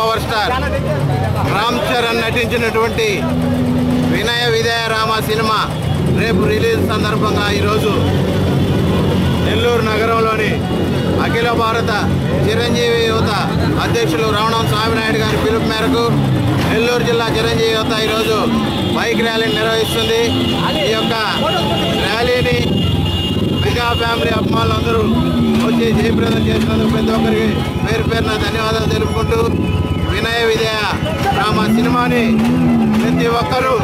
Power star Ram Charan నటించినటువంటి Vinaya Vidheya Rama cinema రేపు release సందర్భంగా ఈరోజు నెల్లూరు నగరంలోని అఖిల భారత చిరంజీవి యువత అధ్యక్షులు రమణం స్వామినాయుడు గారి పిలుపు మేరకు నెల్లూరు జిల్లా చిరంజీవి యువత ఈరోజు బైక్ ర్యాలీని నిర్వహిస్తుంది. ఈ యొక్క ర్యాలీని మెగా ఫ్యామిలీ అభిమానులందరూ వచ్చి జయప్రదం చేసినందుకు ప్రతి ఒక్కరికి పేరు పేరున ధన్యవాదాలు తెలుపుకుంటూ వినయ విజయ రామ సినిమాని ప్రతి ఒక్కరూ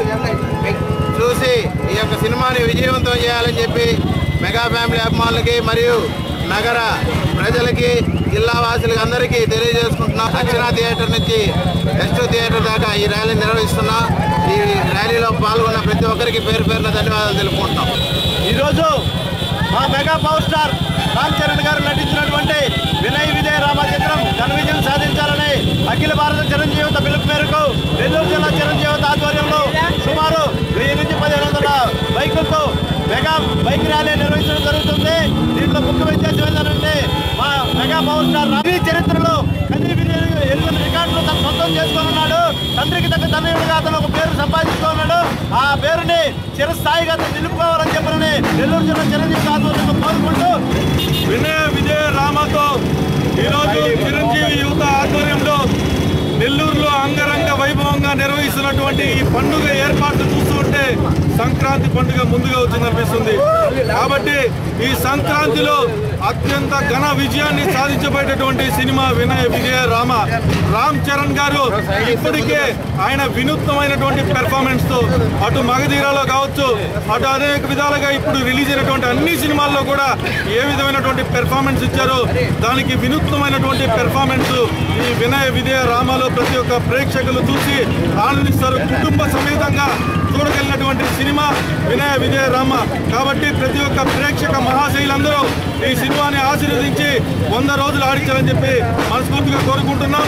చూసి ఈ యొక్క సినిమాని విజయవంతం చేయాలని చెప్పి మెగా ఫ్యామిలీ అభిమానులకి మరియు నగర ప్రజలకి జిల్లా వాసులకి అందరికీ తెలియజేసుకుంటున్నాం. దక్షిణ థియేటర్ నుంచి ఎస్టు థియేటర్ దాకా ఈ ర్యాలీ నిర్వహిస్తున్నాం. ఈ ర్యాలీలో పాల్గొన్న ప్రతి ఒక్కరికి పేరు పేరున ధన్యవాదాలు తెలుపుకుంటున్నాం. ఈరోజు మా mega power star bike rally నిర్వహించడం జరుగుతుంది. దీంట్లో ముఖ్య ఉద్దేశం ఏంటంటే మా మెగా పవర్ స్టార్ రవి చరిత్రలో కదిరి ఎనిమిది రికార్డులు తన సొంతం చేసుకోనున్నాడు తండ్రికి తగ్గ తనయుడుగా అతను ఒక పేరు సంపాదించుకున్నాడు ఆ పేరుని చిరస్థాయిగా అతను నిలుపుకోవాలని చెప్పని నెల్లూరు జిల్లా చిరంజీవి ఆధ్వర్యంలో కోరుకుంటూ వినయ విజయ రామతో ఈరోజు చిరంజీవి యువత ఆధ్వర్యంలో నెల్లూరులో అంగరంగ నిర్వహిస్తున్నటువంటి ఈ పండుగ ఏర్పాట్లు చూస్తుంటే సంక్రాంతి పండుగ ముందుగా వచ్చిందనిపిస్తుంది కాబట్టి ఈ సంక్రాంతిలో అత్యంత ఘన విజయాన్ని సాధించబడేటువంటి సినిమా వినయ విజయ రామ. రామ్ చరణ్ గారు ఇప్పటికే ఆయన వినూత్నమైనటువంటి పెర్ఫార్మెన్స్తో అటు మగధీరాలో కావచ్చు అటు అనేక విధాలుగా ఇప్పుడు రిలీజ్ అయినటువంటి అన్ని సినిమాల్లో కూడా ఏ విధమైనటువంటి పెర్ఫార్మెన్స్ ఇచ్చారో దానికి వినూత్నమైనటువంటి పెర్ఫార్మెన్స్ ఈ వినయ విజయ రామాలో ప్రతి ఒక్క ప్రేక్షకులు చూసి ఆనందిస్తారు కుటుంబ సమేతంగా చూడగలిగినటువంటి సినిమా వినయ విజయ రామ కాబట్టి ప్రతి ఒక్క ప్రేక్షక మహాశైలందరూ ఈ సినిమాని ఆశీర్వదించి వంద రోజులు ఆడించాలని చెప్పి మనస్ఫూర్తిగా కోరుకుంటున్నాం.